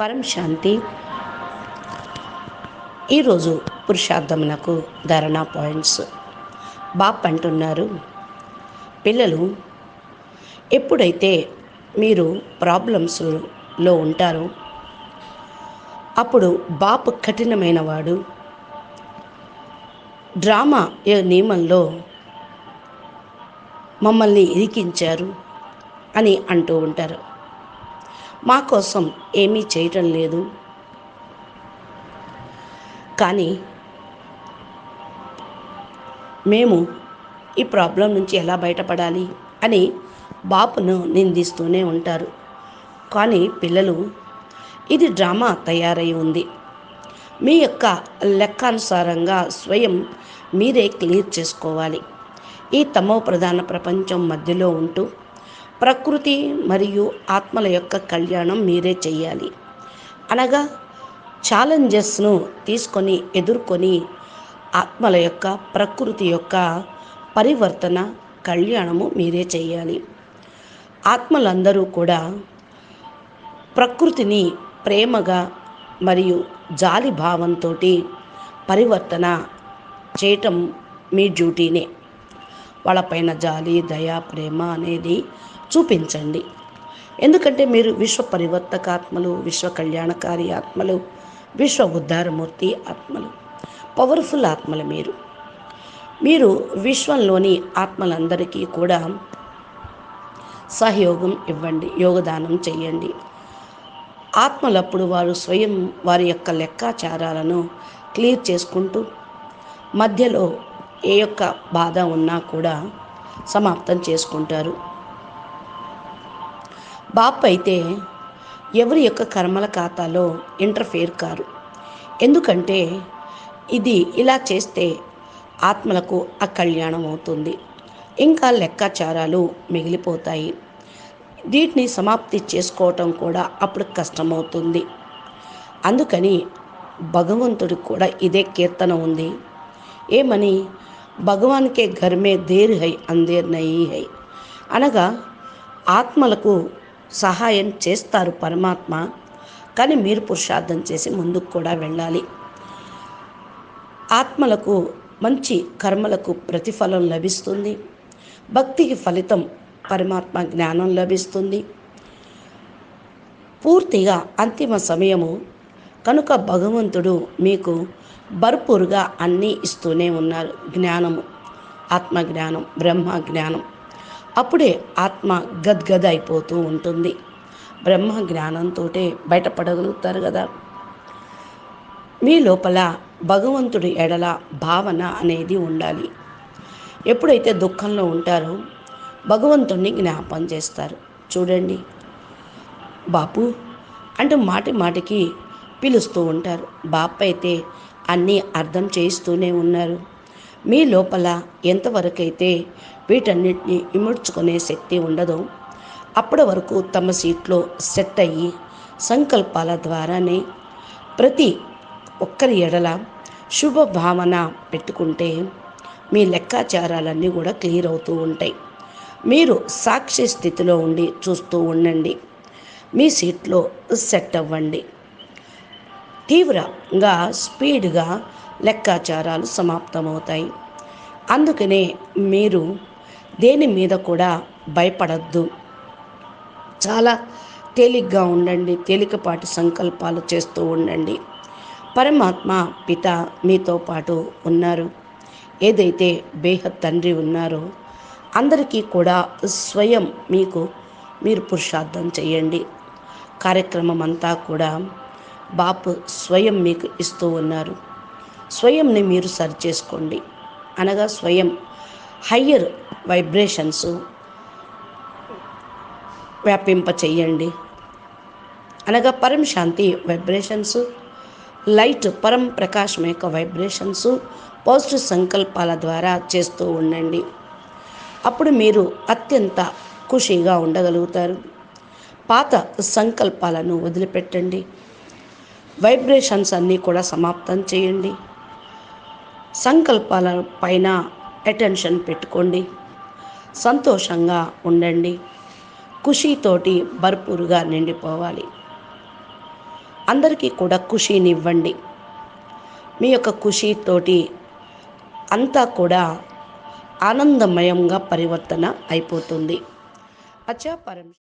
పరం శాంతి. ఈరోజు పురుషార్థమునకు ధారణా పాయింట్స్. బాప్ అంటున్నారు పిల్లలు ఎప్పుడైతే మీరు ప్రాబ్లమ్స్లో ఉంటారో అప్పుడు బాప్ కఠినమైన వాడు. డ్రామా నియమంలో మమ్మల్ని ఇరికించారు అని అంటూ ఉంటారు. మా కోసం ఏమీ చేయటం లేదు. కానీ మేము ఈ ప్రాబ్లం నుంచి ఎలా బయటపడాలి అని బాపును నిందిస్తూనే ఉంటారు. కానీ పిల్లలు ఇది డ్రామా తయారై ఉంది. మీ యొక్క లెక్కానుసారంగా స్వయం మీరే క్లియర్ చేసుకోవాలి. ఈ తమో ప్రధాన ప్రపంచం మధ్యలో ఉంటూ ప్రకృతి మరియు ఆత్మల యొక్క కళ్యాణం మీరే చేయాలి అనగా ఛాలెంజెస్ను తీసుకొని ఎదుర్కొని ఆత్మల యొక్క ప్రకృతి యొక్క పరివర్తన కళ్యాణము మీరే చేయాలి ఆత్మలందరూ కూడా ప్రకృతిని ప్రేమగా మరియు జాలి భావంతో పరివర్తన చేయటం మీ డ్యూటీనే. వాళ్ళపైన జాలి దయ ప్రేమ అనేది చూపించండి. ఎందుకంటే మీరు విశ్వ పరివర్తక ఆత్మలు విశ్వ కళ్యాణకారి ఆత్మలు విశ్వ ఉద్ధారమూర్తి ఆత్మలు పవర్ఫుల్ ఆత్మలు మీరు. మీరు విశ్వంలోని ఆత్మలందరికీ కూడా సహయోగం ఇవ్వండి యోగదానం చేయండి ఆత్మలప్పుడు వారు స్వయం వారి యొక్క లెక్కాచారాలను క్లియర్ చేసుకుంటూ మధ్యలో ఏ యొక్క బాధ ఉన్నా కూడా సమాప్తం చేసుకుంటారు. బాప్ అయితే ఎవరి యొక్క కర్మల ఖాతాలో ఇంటర్ఫేర్ కారు. ఎందుకంటే ఇది ఇలా చేస్తే ఆత్మలకు అకళ్యాణం అవుతుంది. ఇంకా లెక్కాచారాలు మిగిలిపోతాయి. వీటిని సమాప్తి చేసుకోవటం కూడా అప్పుడు కష్టమవుతుంది. అందుకని భగవంతుడికి కూడా ఇదే కీర్తన ఉంది. ఏమని? భగవాన్కే ఘర్మే దేర్ హై అందేర్ నయీ హై అనగా ఆత్మలకు సహాయం చేస్తారు పరమాత్మ. కానీ మీరు పురుషార్థం చేసి ముందుకు కూడా వెళ్ళాలి. ఆత్మలకు మంచి కర్మలకు ప్రతిఫలం లభిస్తుంది. భక్తికి ఫలితం పరమాత్మ జ్ఞానం లభిస్తుంది. పూర్తిగా అంతిమ సమయము కనుక భగవంతుడు మీకు భర్పూరుగా అన్నీ ఇస్తూనే ఉన్నారు. జ్ఞానము ఆత్మజ్ఞానం బ్రహ్మ జ్ఞానం అప్పుడే ఆత్మ గద్గద అయిపోతూ ఉంటుంది. బ్రహ్మ జ్ఞానంతో బయటపడగలుగుతారు కదా. మీ లోపల భగవంతుడి ఎడల భావన అనేది ఉండాలి. ఎప్పుడైతే దుఃఖంలో ఉంటారో భగవంతుడిని జ్ఞాపం చేస్తారు. చూడండి. బాపు అంటూ మాటి మాటికి పిలుస్తూ ఉంటారు. బాప అయితే అన్నీ అర్థం చేయిస్తూనే ఉన్నారు. మీ లోపల ఎంతవరకైతే వీటన్నిటిని ఇముడ్చుకునే శక్తి ఉండదో అప్పటి వరకు తమ సీట్లో సెట్ అయ్యి సంకల్పాల ద్వారానే ప్రతి ఒక్కరి ఎడల శుభ భావన పెట్టుకుంటే మీ లెక్కాచారాలన్నీ కూడా క్లియర్ అవుతూ ఉంటాయి. మీరు సాక్షి స్థితిలో ఉండి చూస్తూ ఉండండి. మీ సీట్లో సెట్ అవ్వండి. తీవ్రంగా స్పీడ్గా లెక్కాచారాలు సమాప్తమవుతాయి. అందుకనే మీరు దేని మీద కూడా భయపడద్దు. చాలా తేలిగ్గా ఉండండి తేలికపాటి సంకల్పాలు చేస్తూ ఉండండి. పరమాత్మ పిత మీతో పాటు ఉన్నారు. ఏదైతే బేహద్ తండ్రి ఉన్నారో అందరికీ కూడా స్వయం మీకు మీరు పురుషార్థం చేయండి. కార్యక్రమం అంతా కూడా బాపు స్వయం మీకు ఇస్తూ ఉన్నారు. స్వయంని మీరు సరి చేసుకోండి. అనగా స్వయం హయ్యర్ వైబ్రేషన్స్ వ్యాపింప చెయ్యండి అనగా పరం శాంతి వైబ్రేషన్స్ లైట్ పరం ప్రకాశం యొక్క వైబ్రేషన్స్ పాజిటివ్ సంకల్పాల ద్వారా చేస్తూ ఉండండి. అప్పుడు మీరు అత్యంత ఖుషీగా ఉండగలుగుతారు. పాత సంకల్పాలను వదిలిపెట్టండి. వైబ్రేషన్స్ అన్నీ కూడా సమాప్తం చేయండి. సంకల్పాల పైన అటెన్షన్ పెట్టుకోండి. సంతోషంగా ఉండండి. ఖుషీతోటి భర్పూరుగా నిండిపోవాలి. అందరికీ కూడా ఖుషీనివ్వండి. మీ యొక్క ఖుషీతోటి అంతా కూడా ఆనందమయంగా పరివర్తన అయిపోతుంది. అచ్చా పరం